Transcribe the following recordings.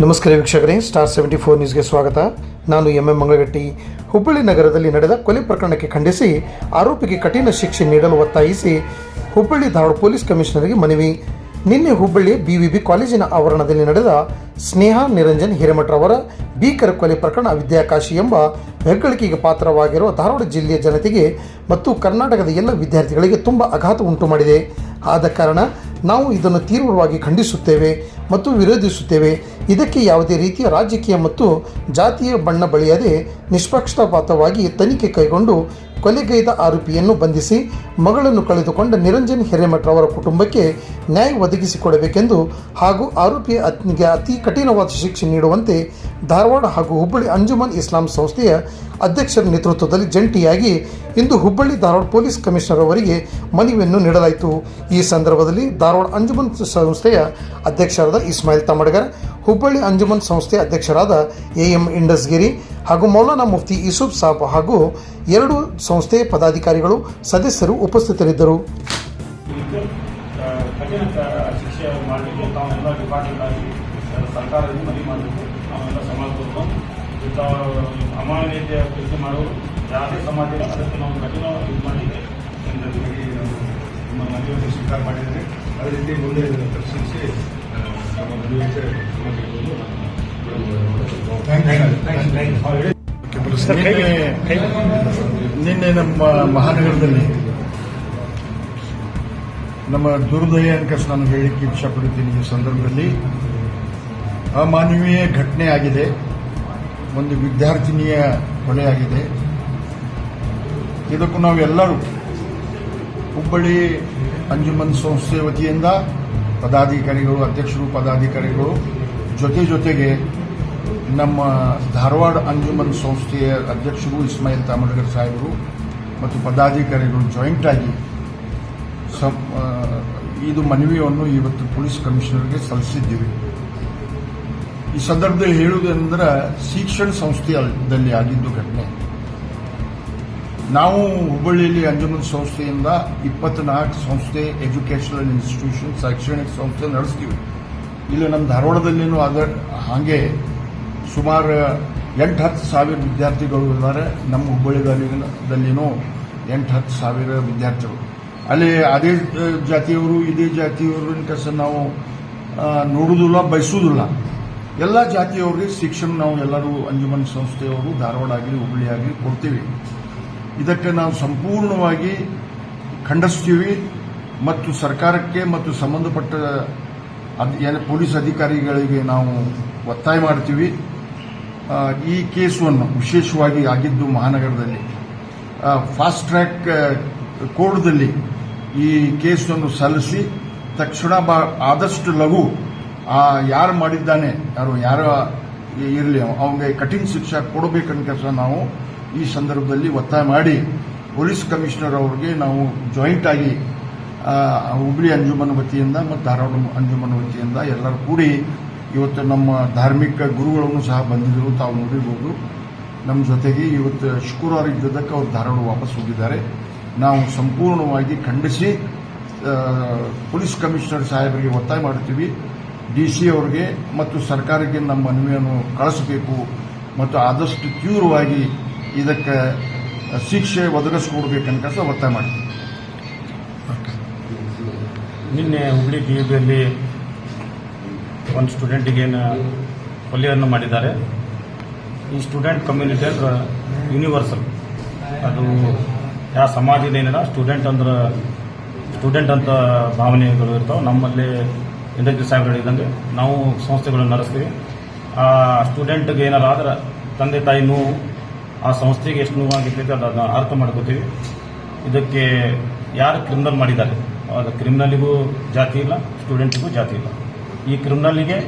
ನಮಸ್ಕಾರ ವೀಕ್ಷಕರೇ star seventy four ನ್ಯೂಸ್ಗೆ ಸ್ವಾಗತ. ನಾನು ಎಂ. ಎಂ. ಮಂಗಳಗಟ್ಟಿ. ಹುಬ್ಬಳ್ಳಿ ನಗರದಲ್ಲಿ ನಡೆದ ಕೊಲೆ ಪ್ರಕರಣಕ್ಕೆ ಖಂಡಿಸಿ ಆರೋಪಿಗೆ ಕಠಿಣ ಶಿಕ್ಷೆ ನೀಡಲು ಒತ್ತಾಯಿಸಿ ಹುಬ್ಬಳ್ಳಿ ಧಾರವಾಡ ಪೊಲೀಸ್ ಕಮಿಷನರ್ಗೆ ಮನವಿ. ನಿನ್ನೆ ಹುಬ್ಬಳ್ಳಿ ಬಿವಿಬಿ ಕಾಲೇಜಿನ ಆವರಣದಲ್ಲಿ ನಡೆದ ಸ್ನೇಹ ನಿರಂಜನ್ ಹಿರೇಮಠರವರ ಭೀಕರ ಕೊಲೆ ಪ್ರಕರಣ ವಿದ್ಯಾಕಾಶಿ ಎಂಬ ಹೆಗ್ಗಳಿಕೆಗೆ ಪಾತ್ರವಾಗಿರುವ ಧಾರವಾಡ ಜಿಲ್ಲೆಯ ಜನತೆಗೆ ಮತ್ತು ಕರ್ನಾಟಕದ ಎಲ್ಲ ವಿದ್ಯಾರ್ಥಿಗಳಿಗೆ ತುಂಬ ಆಘಾತ ಉಂಟು ಮಾಡಿದೆ. ಆದ ಕಾರಣ ನಾವು ಇದನ್ನು ತೀವ್ರವಾಗಿ ಖಂಡಿಸುತ್ತೇವೆ ಮತ್ತು ವಿರೋಧಿಸುತ್ತೇವೆ. ಇದಕ್ಕೆ ಯಾವುದೇ ರೀತಿಯ ರಾಜಕೀಯ ಮತ್ತು ಜಾತಿಯ ಬಣ್ಣ ಬಳಿಯದೆ ನಿಷ್ಪಕ್ಷಪಾತವಾಗಿ ತನಿಖೆ ಕೈಗೊಂಡು ಕೊಲೆಗೈದ ಆರೋಪಿಯನ್ನು ಬಂಧಿಸಿ ಮಗಳನ್ನು ಕಳೆದುಕೊಂಡ ನಿರಂಜನ್ ಹಿರೇಮಠರವರ ಕುಟುಂಬಕ್ಕೆ ನ್ಯಾಯ ಒದಗಿಸಿಕೊಡಬೇಕೆಂದು ಹಾಗೂ ಆರೋಪಿಯ ಅತ್ನಿಗೆ ಅತಿ ಕಠಿಣವಾದ ಶಿಕ್ಷೆ ನೀಡುವಂತೆ ಧಾರವಾಡ ಹಾಗೂ ಹುಬ್ಬಳ್ಳಿ ಅಂಜುಮನ್ ಇಸ್ಲಾಂ ಸಂಸ್ಥೆಯ ಅಧ್ಯಕ್ಷರ ನೇತೃತ್ವದಲ್ಲಿ ಜಂಟಿಯಾಗಿ ಇಂದು ಹುಬ್ಬಳ್ಳಿ ಧಾರವಾಡ ಪೊಲೀಸ್ ಕಮಿಷನರ್ ಅವರಿಗೆ ಮನವಿಯನ್ನು ನೀಡಲಾಯಿತು. ಈ ಸಂದರ್ಭದಲ್ಲಿ ಧಾರವಾಡ ಅಂಜುಮನ್ ಸಂಸ್ಥೆಯ ಅಧ್ಯಕ್ಷರಾದ ಇಸ್ಮಾಯಿಲ್ ತಮಡ್ಗರ್ ಹುಬ್ಬಳ್ಳಿ ಅಂಜುಮನ್ ಸಂಸ್ಥೆಯ ಅಧ್ಯಕ್ಷರಾದ ಎ ಎಂ ಇಂಡಸ್ಗಿರಿ ಹಾಗೂ ಮೌಲಾನಾ ಮುಫ್ತಿ ಯೂಸುಫ್ ಸಾಬ್ ಹಾಗೂ ಎರಡು ಸಂಸ್ಥೆಯ ಪದಾಧಿಕಾರಿಗಳು, ಸದಸ್ಯರು ಉಪಸ್ಥಿತರಿದ್ದರು. ಅಮಾನ್ಯತೆಯ ಕೃಷಿ ಮಾಡೋರು ಯಾವುದೇ ಸಮಾಜ ಅದಕ್ಕೆ ನಾವು ಕಠಿಣ ಇದು ಮಾಡಿ ನಮ್ಮ ಮನವಿಯನ್ನು ಸ್ವೀಕಾರ ಮಾಡಿದ್ದಾರೆ ಅದೇ ರೀತಿ ಮುಂದೆ ಇದನ್ನು ಪ್ರಶ್ನಿಸಿ ನಮ್ಮ ಸಮರ್ಪಿಸುವುದು ನಿನ್ನೆ ನಮ್ಮ ಮಹಾನಗರದಲ್ಲಿ ನಮ್ಮ ದುರ್ದಯ ಅನ್ಕಸ್ ನಾನು ಹೇಳಿಕ್ಕೆ ಇಷ್ಟಪಡುತ್ತೀನಿ ಈ ಸಂದರ್ಭದಲ್ಲಿ. ಅಮಾನವೀಯ ಘಟನೆ ಆಗಿದೆ. ಒಂದು ವಿದ್ಯಾರ್ಥಿನಿಯ ಕೊಲೆಯಾಗಿದೆ ಇದಕ್ಕೂ ನಾವೆಲ್ಲರೂ ಹುಬ್ಬಳ್ಳಿ ಅಂಜುಮನ್ ಸಂಸ್ಥೆ ವತಿಯಿಂದ ಪದಾಧಿಕಾರಿಗಳು, ಅಧ್ಯಕ್ಷರು, ಪದಾಧಿಕಾರಿಗಳು ಜೊತೆ ಜೊತೆಗೆ ನಮ್ಮ ಧಾರವಾಡ ಅಂಜುಮನ್ ಸಂಸ್ಥೆಯ ಅಧ್ಯಕ್ಷರು ಇಸ್ಮಾಯಿಲ್ ತಾಮಡ್ಗರ್ ಸಾಹೇಬರು ಮತ್ತು ಪದಾಧಿಕಾರಿಗಳು ಜಾಯಿಂಟ್ ಆಗಿ ಇದು ಮನವಿಯನ್ನು ಇವತ್ತು ಪೊಲೀಸ್ ಕಮಿಷನರ್ಗೆ ಸಲ್ಲಿಸಿದ್ದೀವಿ. ಈ ಸಂದರ್ಭದಲ್ಲಿ ಹೇಳುವುದೆಂದ್ರೆ ಶಿಕ್ಷಣ ಸಂಸ್ಥೆಯಲ್ಲಿ ಆಗಿದ್ದು ಘಟನೆ. ನಾವು ಹುಬ್ಬಳ್ಳಿಯಲ್ಲಿ ಅಂಜುಮನ್ ಸಂಸ್ಥೆಯಿಂದ ಇಪ್ಪತ್ನಾಲ್ಕು ಸಂಸ್ಥೆ ಎಜುಕೇಷನಲ್ ಇನ್ಸ್ಟಿಟ್ಯೂಷನ್ ಶೈಕ್ಷಣಿಕ ಸಂಸ್ಥೆ ನಡೆಸ್ತೀವಿ. ಇಲ್ಲಿ ನಮ್ಮ ಧಾರವಾಡದಲ್ಲಿನೂ ಅದ, ಹಾಗೆ ಸುಮಾರು ಎಂಟು ಹತ್ತು ಸಾವಿರ ವಿದ್ಯಾರ್ಥಿಗಳು ಇದ್ದಾರೆ. ನಮ್ಮ ಹುಬ್ಬಳ್ಳಿದಲ್ಲಿನೂ ಎಂಟು ಹತ್ತು ಸಾವಿರ ವಿದ್ಯಾರ್ಥಿಗಳು. ಅಲ್ಲಿ ಅದೇ ಜಾತಿಯವರು, ಇದೇ ಜಾತಿಯವರು ಕಸ ನಾವು ನೋಡುವುದಿಲ್ಲ ಬಯಸುವುದಿಲ್ಲ ಎಲ್ಲ ಜಾತಿಯವರಿಗೆ ಶಿಕ್ಷಣ ನಾವು ಎಲ್ಲರೂ ಅಂಜುಮನ್ ಸಂಸ್ಥೆಯವರು, ಧಾರವಾಡ ಆಗಲಿ, ಹುಬ್ಬಳ್ಳಿ ಆಗಲಿ ಕೊಡ್ತೀವಿ. ಇದಕ್ಕೆ ನಾವು ಸಂಪೂರ್ಣವಾಗಿ ಖಂಡಿಸ್ತೀವಿ ಮತ್ತು ಸರ್ಕಾರಕ್ಕೆ ಮತ್ತು ಸಂಬಂಧಪಟ್ಟ ಪೊಲೀಸ್ ಅಧಿಕಾರಿಗಳಿಗೆ ನಾವು ಒತ್ತಾಯ ಮಾಡ್ತೀವಿ. ಈ ಕೇಸನ್ನು ವಿಶೇಷವಾಗಿ ಆಗಿದ್ದು ಮಹಾನಗರದಲ್ಲಿ. ಫಾಸ್ಟ್ ಟ್ರ್ಯಾಕ್ ಕೋರ್ಟ್ದಲ್ಲಿ ಈ ಕೇಸನ್ನು ಸಲ್ಲಿಸಿ ತಕ್ಷಣ ಆದಷ್ಟು ಲಘು, ಆ, ಯಾರು ಮಾಡಿದ್ದಾನೆ, ಯಾರು, ಯಾರ ಇರಲಿ ಅವನಿಗೆ ಕಠಿಣ ಶಿಕ್ಷೆ ಕೊಡಬೇಕನ್ನ ಕೆಲಸ ನಾವು ಈ ಸಂದರ್ಭದಲ್ಲಿ ಒತ್ತಾಯ ಮಾಡಿ ಪೊಲೀಸ್ ಕಮಿಷನರ್ ಅವರಿಗೆ ನಾವು ಜಾಯಿಂಟ್ ಆಗಿ ಹುಬ್ಳಿ ಅಂಜುಮನ್ ವತಿಯಿಂದ ಮತ್ತು ಧಾರವಾಡ ಅಂಜುಮನ್ ವತಿಯಿಂದ ಎಲ್ಲರೂ ಕೂಡಿ ಇವತ್ತು ನಮ್ಮ ಧಾರ್ಮಿಕ ಗುರುಗಳನ್ನು ಸಹ ಬಂದಿದ್ದರು ತಾವು ನೋಡಿರ್ಬೋದು. ನಮ್ಮ ಜೊತೆಗೆ ಇವತ್ತು ಶುಕ್ರವಾರ ಇದ್ದದಕ್ಕೆ ಅವರು ಧಾರವಾಡ ವಾಪಸ್ ಹೋಗಿದ್ದಾರೆ. ನಾವು ಸಂಪೂರ್ಣವಾಗಿ ಖಂಡಿಸಿ ಪೊಲೀಸ್ ಕಮಿಷನರ್ ಸಾಹೇಬರಿಗೆ ಒತ್ತಾಯ ಮಾಡ್ತೀವಿ ಡಿ ಸಿ ಅವರಿಗೆ ಮತ್ತು ಸರ್ಕಾರಕ್ಕೆ ನಮ್ಮ ಮನವಿಯನ್ನು ಕಳಿಸಬೇಕು ಮತ್ತು ಆದಷ್ಟು ತೀವ್ರವಾಗಿ ಇದಕ್ಕೆ ಶಿಕ್ಷೆ ಒದಗಿಸ್ಕೊಡ್ಬೇಕನ್ಕಸ ಒತ್ತಾಯ ಮಾಡ್ತೀವಿ ನಿನ್ನೆ ಹುಬ್ಳಿ ಬಿ ಬಿಯಲ್ಲಿ ಒಂದು ಸ್ಟೂಡೆಂಟಿಗೆ ಕೊಲೆಯನ್ನು ಮಾಡಿದ್ದಾರೆ. ಈ ಸ್ಟೂಡೆಂಟ್ ಕಮ್ಯುನಿಟಿ ಅಂದ್ರೆ ಯೂನಿವರ್ಸಲ್. ಅದು ಯಾವ ಸಮಾಜದ ಏನಿಲ್ಲ, ಸ್ಟೂಡೆಂಟ್ ಅಂದ್ರೆ ಸ್ಟೂಡೆಂಟ್ ಅಂತ ಭಾವನೆಗಳು ಇರ್ತಾವೆ. ನಮ್ಮಲ್ಲಿ ಇಂಡಸ್ಟ್ರಿ ಸಾಹೇಬ್ಗಳಿದ್ದಂಗೆ ನಾವು ಸಂಸ್ಥೆಗಳನ್ನು ನಡೆಸ್ತೀವಿ. ಆ ಸ್ಟೂಡೆಂಟ್ಗೆ ಏನಾರ ಆದ್ರೆ ತಂದೆ ತಾಯಿ ನೋವು ಆ ಸಂಸ್ಥೆಗೆ ಎಷ್ಟು ನೋವಾಗಿರ್ತೈತೆ ಅದನ್ನು ಅರ್ಥ ಮಾಡ್ಕೋತೀವಿ. ಇದಕ್ಕೆ ಯಾರು ಕ್ರಿಮಿನಲ್ ಮಾಡಿದ್ದಾರೆ? ಅದು ಕ್ರಿಮಿನಲಿಗೂ ಜಾತಿ ಇಲ್ಲ ಸ್ಟೂಡೆಂಟ್ಗೂ ಜಾತಿ ಇಲ್ಲ. ಈ ಕ್ರಿಮಿನಲ್ಲಿಗೆ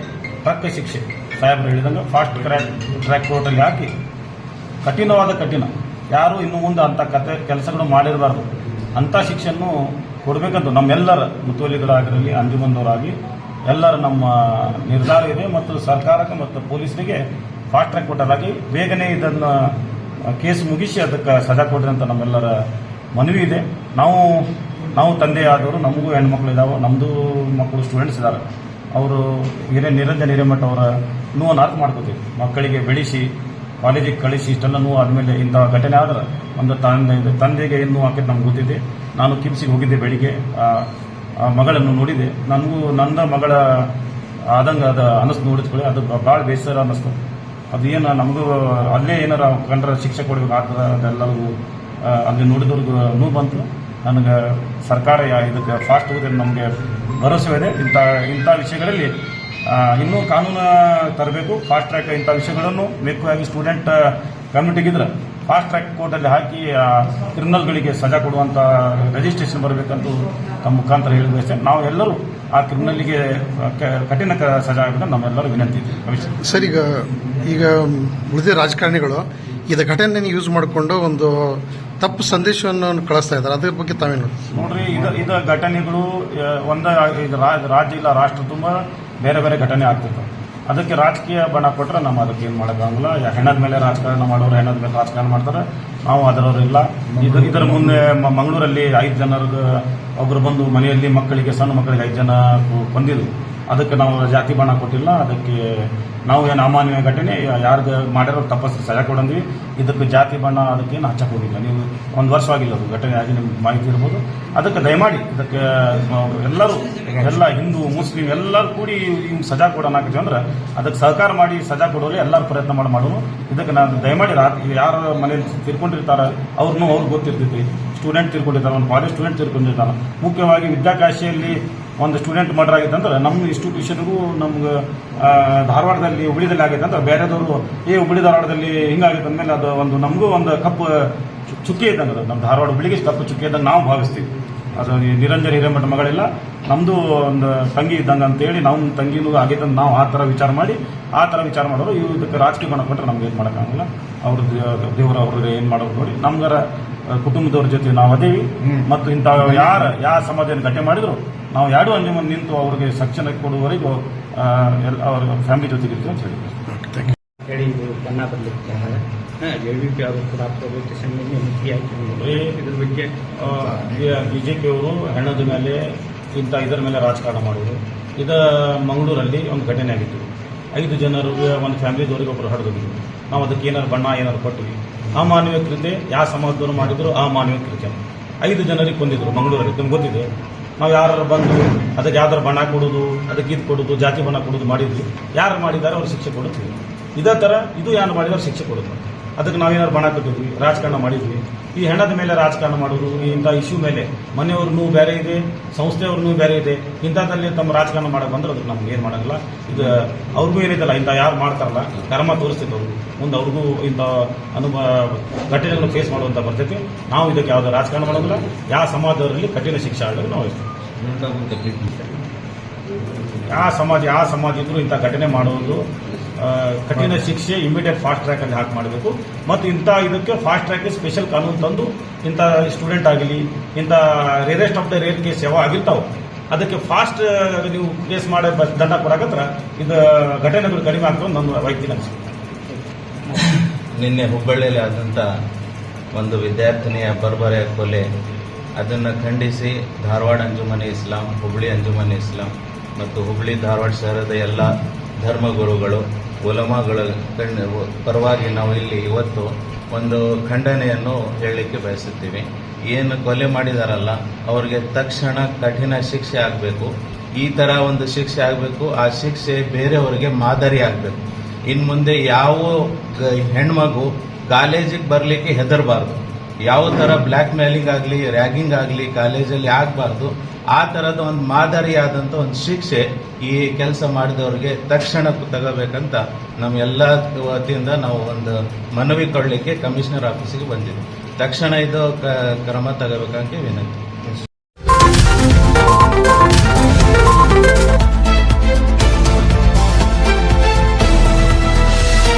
ತಕ್ಕ ಶಿಕ್ಷೆ. ಸಾಹೇಬ್ರು ಹೇಳಿದಂಗೆ ಫಾಸ್ಟ್ ಟ್ರ್ಯಾಕ್ ಟ್ರ್ಯಾಕ್ ಕೋರ್ಟಲ್ಲಿ ಹಾಕಿ. ಕಠಿಣವಾದ ಕಠಿಣ. ಯಾರು ಇನ್ನು ಮುಂದೆ ಅಂಥ ಕತೆ, ಕೆಲಸಗಳು ಮಾಡಿರಬಾರ್ದು. ಅಂಥ ಶಿಕ್ಷೆಯನ್ನು ಕೊಡಬೇಕಂತ ನಮ್ಮೆಲ್ಲರ ಮುತುವಲಿಗಳಾಗಿರಲಿ ಅಂಜುಮಂದವರಾಗಿ ಎಲ್ಲರ ನಮ್ಮ ನಿರ್ಧಾರ ಇದೆ ಮತ್ತು ಸರ್ಕಾರಕ್ಕೆ ಮತ್ತು ಪೊಲೀಸರಿಗೆ ಫಾಸ್ಟ್ ಟ್ರ್ಯಾಕ್ ಕೊಟ್ಟರಾಗಿ ಬೇಗನೆ ಇದನ್ನು ಕೇಸ್ ಮುಗಿಸಿ ಅದಕ್ಕೆ ಸಜಾ ಕೊಡ್ರಿ ಅಂತ ನಮ್ಮೆಲ್ಲರ ಮನವಿ ಇದೆ. ನಾವು ನಾವು ತಂದೆ ಆದವರು, ನಮಗೂ ಹೆಣ್ಮಕ್ಳು ಇದಾವೆ ನಮ್ಮದು ಮಕ್ಕಳು ಸ್ಟೂಡೆಂಟ್ಸ್ ಇದ್ದಾರೆ ಅವರು ಹಿರೇ ನಿರಂಜನ್ ಹಿರೇಮಠ ಅವರ ನೋವನ್ನು ಅರ್ಥ ಮಾಡ್ಕೋತೀವಿ. ಮಕ್ಕಳಿಗೆ ಬೆಳೆಸಿ ಕಾಲೇಜಿಗೆ ಕಳಿಸಿ, ಇಷ್ಟೆಲ್ಲ ನೋವು ಆದಮೇಲೆ ಇಂಥ ಘಟನೆ ಆದ್ರೆ ಒಂದು ತಂದೆ, ತಂದೆಗೆ ಏನು ನೋವು ಹಾಕಿದ್ದು ನಮ್ಗೆ ಗೊತ್ತಿದೆ. ನಾನು ಕಿಮ್ಸಿಗೆ ಹೋಗಿದ್ದೆ ಬೆಳಿಗ್ಗೆ. ಮಗಳನ್ನು ನೋಡಿದೆ. ನನಗೂ ನನ್ನ ಮಗಳ ಆದಂಗೆ ಅದು ಅನಿಸ್ತು ನೋಡಿದ್ಕೊಳ್ಳಿ. ಅದು ಭಾಳ ಬೇಸರ ಅನ್ನಿಸ್ತು ಅದು ಏನು ನಮಗೂ ಅಲ್ಲೇ ಏನಾರ ಕಂಡ್ರೆ ಶಿಕ್ಷೆ ಕೊಡಬೇಕು, ಆ ಥರ ಅದೆಲ್ಲರಿಗೂ ಅಲ್ಲಿ ನೋಡಿದವ್ರಿಗೂ ನೋವು ಬಂತು. ನನಗೆ ಸರ್ಕಾರ ಇದಕ್ಕೆ ಫಾಸ್ಟ್ ಹೋಗುತ್ತೆ ನಮಗೆ ಭರವಸೆ ಇದೆ. ಇಂಥ ಇಂಥ ವಿಷಯಗಳಲ್ಲಿ ಇನ್ನೂ ಕಾನೂನು ತರಬೇಕು. ಫಾಸ್ಟ್ ಟ್ರ್ಯಾಕ್ ಇಂಥ ವಿಷಯಗಳನ್ನು ಬೇಕಾಗಿ ಸ್ಟೂಡೆಂಟ್ ಕಮ್ಯುನಿಟಿಗಿದ್ರೆ ಫಾಸ್ಟ್ ಟ್ರ್ಯಾಕ್ ಕೋರ್ಟಲ್ಲಿ ಹಾಕಿ ಕ್ರಿಮಿನಲ್ಗಳಿಗೆ ಸಜಾ ಕೊಡುವಂಥ ರಿಜಿಸ್ಟ್ರೇಷನ್ ಬರಬೇಕಂತೂ ತಮ್ಮ ಮುಖಾಂತರ ಹೇಳಿ ಬಯಸ್ತೇನೆ ನಾವು ಎಲ್ಲರೂ ಆ ಕ್ರಿಮಿನಲ್ಗೆ ಕಠಿಣ ಸಜಾ ಆಗಬೇಕು ನಮ್ಮೆಲ್ಲರೂ ವಿನಂತಿ. ಇದೆ ಸರ್ ಈಗ ಈಗ ಉಳಿದ ರಾಜಕಾರಣಿಗಳು ಇದ ಘಟನೆಯನ್ನು ಯೂಸ್ ಮಾಡಿಕೊಂಡು ಒಂದು ತಪ್ಪು ಸಂದೇಶವನ್ನು ಕಳಿಸ್ತಾ ಇದ್ದಾರೆ. ಅದ್ರ ಬಗ್ಗೆ ತಾವೇನು ನೋಡ್ರಿ ಇದು ಇದ ಘಟನೆಗಳು ಒಂದ ಈಗ ರಾಜ್ಯ ಇಲ್ಲ ರಾಷ್ಟ್ರ ತುಂಬ ಬೇರೆ ಬೇರೆ ಘಟನೆ ಆಗ್ತಿರ್ತವೆ ಅದಕ್ಕೆ ರಾಜಕೀಯ ಬಣ ಕೊಟ್ಟರೆ ನಮ್ಮ ಅದಕ್ಕೆ ಏನು ಮಾಡೋಕ್ಕಾಗಲ್ಲ ಹೆಣದ ಮೇಲೆ ರಾಜಕಾರಣ ಮಾಡೋರು ಹೆಣದ ಮೇಲೆ ರಾಜಕಾರಣ ಮಾಡ್ತಾರೆ. ನಾವು ಅದರವ್ರು ಇಲ್ಲ ಇದು ಇದರ ಮುಂದೆ ಮಂಗಳೂರಲ್ಲಿ ಐದು ಜನರಿಗೆ ಒಬ್ಬರು ಬಂದು ಮನೆಯಲ್ಲಿ ಮಕ್ಕಳಿಗೆ, ಸಣ್ಣ ಮಕ್ಕಳಿಗೆ ಐದು ಜನ ಬಂದಿದ್ರು. ಅದಕ್ಕೆ ನಾವು ಜಾತಿ ಬಣ್ಣ ಕೊಟ್ಟಿಲ್ಲ, ಅದಕ್ಕೆ ನಾವು ಏನು ಅಮಾನ್ಯ ಘಟನೆ, ಯಾರ್ದು ಮಾಡಿರೋ ತಪಸ್ಸು ಸಜಾ ಕೊಡಂದ್ವಿ ಇದಕ್ಕೆ ಜಾತಿ ಬಣ್ಣ ಅದಕ್ಕೇನು ಹಚ್ಚಕ್ಕೆ ಹೋಗಿಲ್ಲ ನೀವು ಒಂದು ವರ್ಷವಾಗಿಲ್ಲ ಅದು ಘಟನೆ ಆಗಿ ನಿಮ್ಗೆ ಮಾಹಿತಿ ಇರ್ಬೋದು. ಅದಕ್ಕೆ ದಯಮಾಡಿ ಇದಕ್ಕೆ ಎಲ್ಲರೂ, ಎಲ್ಲ ಹಿಂದೂ, ಮುಸ್ಲಿಂ ಎಲ್ಲರೂ ಕೂಡಿ ಹಿಂಗೆ ಸಜಾ ಕೊಡೋಣ ಅಂದ್ರೆ ಅದಕ್ಕೆ ಸಹಕಾರ ಮಾಡಿ ಸಜಾ ಕೊಡೋಲಿ ಎಲ್ಲರೂ ಪ್ರಯತ್ನ ಮಾಡಿ ಮಾಡೋನು. ಇದಕ್ಕೆ ನಾನು ದಯಮಾಡಿ ಯಾರ ಮನೇಲಿ ತಿರ್ಕೊಂಡಿರ್ತಾರ ಅವ್ರನ್ನೂ ಅವ್ರಿಗೆ ಗೊತ್ತಿರ್ತೈತಿ. ಸ್ಟೂಡೆಂಟ್ ತಿರ್ಕೊಂಡಿರ್ತಾರೆ ಒಂದು ಕಾಲೇಜ್ ಸ್ಟೂಡೆಂಟ್ ತಿರ್ಕೊಂಡಿರ್ತಾನೆ ಮುಖ್ಯವಾಗಿ ವಿದ್ಯಾಕಾಶಿಯಲ್ಲಿ ಒಂದು ಸ್ಟೂಡೆಂಟ್ ಮರ್ಡರ್ ಆಗಿತ್ತು ಅಂದ್ರೆ ನಮ್ಮ ಇನ್ಸ್ಟಿಟ್ಯೂಷನ್ಗೂ ನಮ್ಗೆ ಧಾರವಾಡದಲ್ಲಿ ಹುಬ್ಳಿದಲ್ಲಿ ಆಗೈತೆ ಅಂದ್ರೆ ಬೇರೆದವರು ಏ ಹುಬ್ಳಿ ಧಾರವಾಡದಲ್ಲಿ ಹಿಂಗಾಗಿತ್ತು ಅಂದಮೇಲೆ ಅದು ಒಂದು ನಮಗೂ ಒಂದು ಕಪ್ಪು ಚುಕ್ಕಿ ಚುಕ್ಕೆ ಇದ್ದಂಗೆ ಅದು. ನಮ್ಮ ಧಾರವಾಡ ಹುಬ್ಳಿಗೆ ಕಪ್ಪು ಚುಕ್ಕಿ ಇದ್ದಂಗೆ ನಾವು ಭಾವಿಸ್ತೀವಿ. ಅದು ನಿರಂಜನ್ ಹಿರೇಮಠ ಮಗಳಿಲ್ಲ. ನಮ್ಮದು ಒಂದು ತಂಗಿ ಇದ್ದಂಗೆ ಅಂತೇಳಿ ನಮ್ಮ ತಂಗಿನೂ ಆಗೈತೆ ನಾವು ಆ ಥರ ವಿಚಾರ ಮಾಡಿ ಆ ಥರ ವಿಚಾರ ಮಾಡೋರು ಇವು ಇದಕ್ಕೆ ರಾಜಕೀಯ ಬಣ ಕೊಟ್ಟರೆ ನಮ್ಗೆ ಏನು ಮಾಡೋಕ್ಕಾಗಲ್ಲ ಅವ್ರ ದೇವರು ಅವ್ರಿಗೆ ಏನು ಮಾಡೋದು ನೋಡಿ. ನಮ್ಗರ ಕುಟುಂಬದವ್ರ ಜೊತೆ ನಾವು ಅದೇವಿ. ಮತ್ತು ಇಂಥ ಯಾರ ಯಾವ ಸಮಾಜವನ್ನು ಘಟನೆ ಮಾಡಿದ್ರು ನಾವು ಯಾರು ಅಲ್ಲಿ ಮುಂದೆ ನಿಂತು ಅವ್ರಿಗೆ ಸಕ್ಷಣ ಕೊಡುವವರೆಗೂ ಅವ್ರ ಫ್ಯಾಮಿಲಿ ಜೊತೆಗೆ ಇರ್ತೀವಿ ಅಂತ ಹೇಳಿ ಹೇಳಿ ಬಣ್ಣ ಬರಲಿಕ್ಕೆ ಇದ್ರ ಬಗ್ಗೆ ಬಿ ಜೆ ಪಿಯವರು ಹೆಣ್ಣದ ಮೇಲೆ ಇಂಥ ಇದರ ಮೇಲೆ ರಾಜಕಾರಣ ಮಾಡೋದು ಇದು ಮಂಗಳೂರಲ್ಲಿ ಒಂದು ಘಟನೆ ಆಗಿತ್ತು. ಐದು ಜನರು ಒಂದು ಫ್ಯಾಮಿಲಿದವರಿಗೆ ಒಬ್ಬರು ಹೊಡೆದಿದ್ರು ನಾವು ಅದಕ್ಕೆ ಏನಾರು ಬಣ್ಣ ಏನಾದ್ರು ಕೊಟ್ಟಿವಿ ಆ ಮಾನವೀಯ ಕೃತ್ಯ ಯಾವ ಸಮಾಜದವರು ಮಾಡಿದ್ರು? ಆ ಮಾನವೀಯ ಕೃತ್ಯ ಐದು ಜನರಿಗೆ ಕೊಂದಿದ್ರು ಮಂಗಳೂರಲ್ಲಿ. ನಿಮ್ಗೆ ಗೊತ್ತಿದೆ? ನಾವು ಯಾರು ಬಂದು ಅದಕ್ಕೆ ಯಾವ್ದಾರು ಬಣ್ಣ ಕೊಡೋದು, ಅದಕ್ಕೆ ಇದು ಕೊಡೋದು, ಜಾತಿ ಬಣ್ಣ ಕೊಡೋದು ಮಾಡಿದ್ವಿ. ಯಾರು ಮಾಡಿದ್ದಾರೆ ಅವ್ರು ಶಿಕ್ಷೆ ಕೊಡುತ್ತೀವಿ ಇದೇ ಥರ ಇದು ಯಾರು ಮಾಡಿದ್ರೆ ಶಿಕ್ಷೆ ಕೊಡೋದು ಅದಕ್ಕೆ ನಾವೇನಾದ್ರು ಬಣ ಕಟ್ಟಿದ್ವಿ ರಾಜಕಾರಣ ಮಾಡಿದ್ವಿ. ಈ ಹೆಣದ ಮೇಲೆ ರಾಜಕಾರಣ ಮಾಡೋದು ಇಂಥ ಇಶ್ಯೂ ಮೇಲೆ ಮನೆಯವ್ರನ್ನೂ ಬೇರೆ ಇದೆ ಸಂಸ್ಥೆಯವ್ರನ್ನೂ ಬೇರೆ ಇದೆ ಇಂಥದ್ದಲ್ಲಿ ತಮ್ಮ ರಾಜಕಾರಣ ಮಾಡಕ್ಕೆ ಬಂದ್ರೆ ಅದಕ್ಕೆ ನಮ್ಗೆ ಏನು ಮಾಡೋಂಗಿಲ್ಲ ಇದು ಅವ್ರಿಗೂ ಏನಿದೆಲ್ಲ ಇಂಥ ಯಾರು ಮಾಡ್ತಾರಲ್ಲ ಕರ್ಮ ತೋರಿಸ್ತಿತ್ತು ಅವರು. ಮುಂದೆ ಅವ್ರಿಗೂ ಇಂಥ ಅನುಭವ ಘಟನೆಗಳನ್ನು ಫೇಸ್ ಮಾಡುವಂಥ ಬರ್ತೈತಿ ನಾವು ಇದಕ್ಕೆ ಯಾವುದೇ ರಾಜಕಾರಣ ಮಾಡೋಂಗಿಲ್ಲ ಯಾವ ಸಮಾಜದವರಲ್ಲಿ ಕಠಿಣ ಶಿಕ್ಷೆ ಆಗೋದು ನಾವು ಯಾವ ಸಮಾಜ ಯಾವ ಸಮಾಜ ಇದ್ರೂ ಇಂಥ ಘಟನೆ ಮಾಡುವುದು ಆ, ಕಠಿಣ ಶಿಕ್ಷೆ ಇಮಿಡಿಯೇಟ್ ಫಾಸ್ಟ್ ಟ್ರ್ಯಾಕ್ ಅಲ್ಲಿ ಹಾಕಿ ಮಾಡಬೇಕು. ಮತ್ತು ಇಂಥ ಇದಕ್ಕೆ ಫಾಸ್ಟ್ ಟ್ರ್ಯಾಕ್ ಸ್ಪೆಷಲ್ ಕಾನೂನು ತಂದು ಇಂಥ ಸ್ಟೂಡೆಂಟ್ ಆಗಲಿ ಇಂಥ rarest of the rare case ಯಾವ ಆಗಿರ್ತಾವೆ. ಅದಕ್ಕೆ ಫಾಸ್ಟ್ ನೀವು ಕೇಸ್ ಮಾಡಿ ದಂಡ ಕೊಡಕತ್ರ ಇದು ಘಟನೆಗಳು ಕಡಿಮೆ ಆಗ್ತವೆ ನನ್ನ ವೈದ್ಯ ಅನಿಸಿಕೆ. ನಿನ್ನೆ ಹುಬ್ಬಳ್ಳಿಯಲ್ಲಿ ಆದಂಥ ಒಂದು ವಿದ್ಯಾರ್ಥಿನಿಯ ಬರ್ಬರೆಯ ಕೊಲೆ. ಅದನ್ನು ಖಂಡಿಸಿ ಧಾರವಾಡ ಅಂಜುಮನೆ ಇಸ್ಲಾಂ ಹುಬ್ಬಳ್ಳಿ ಅಂಜುಮನೆ ಇಸ್ಲಾಂ ಮತ್ತು ಹುಬ್ಬಳ್ಳಿ ಧಾರವಾಡ ಶಹರದ ಎಲ್ಲ ಧರ್ಮಗುರುಗಳು ಉಲಮಾಗಳ ಪರವಾಗಿ ನಾವು ಇಲ್ಲಿ ಇವತ್ತು ಒಂದು ಖಂಡನೆಯನ್ನು ಹೇಳಲಿಕ್ಕೆ ಬಯಸುತ್ತೀವಿ. ಏನು ಕೊಲೆ ಮಾಡಿದಾರಲ್ಲ, ಅವರಿಗೆ ತಕ್ಷಣ ಕಠಿಣ ಶಿಕ್ಷೆ ಆಗಬೇಕು. ಈ ಥರ ಒಂದು ಶಿಕ್ಷೆ ಆಗಬೇಕು, ಆ ಶಿಕ್ಷೆ ಬೇರೆಯವರಿಗೆ ಮಾದರಿ ಆಗಬೇಕು. ಇನ್ನು ಮುಂದೆ ಯಾವ ಹೆಣ್ಮಗು ಕಾಲೇಜಿಗೆ ಬರಲಿಕ್ಕೆ ಹೆದರಬಾರ್ದು. ಯಾವ ಥರ ಬ್ಲ್ಯಾಕ್ ಮೇಲಿಂಗ್ ಆಗಲಿ, ರ್ಯಾಗಿಂಗ್ ಆಗಲಿ, ಕಾಲೇಜಲ್ಲಿ ಆಗಬಾರ್ದು, ಆ ಥರದ ಒಂದು ಮಾದರಿಯಾದಂಥ ಒಂದು ಶಿಕ್ಷೆ ಈ ಕೆಲಸ ಮಾಡಿದವ್ರಿಗೆ ತಕ್ಷಣ ತಗೋಬೇಕಂತ ನಮ್ಮೆಲ್ಲ ವತಿಯಿಂದ ನಾವು ಒಂದು ಮನವಿ ಕೊಡಲಿಕ್ಕೆ ಕಮಿಷನರ್ ಆಫೀಸಿಗೆ ಬಂದಿದ್ದೀವಿ ತಕ್ಷಣ ಇದು ಕ್ರಮ ತಗೋಬೇಕಂತ ವಿನಂತಿ.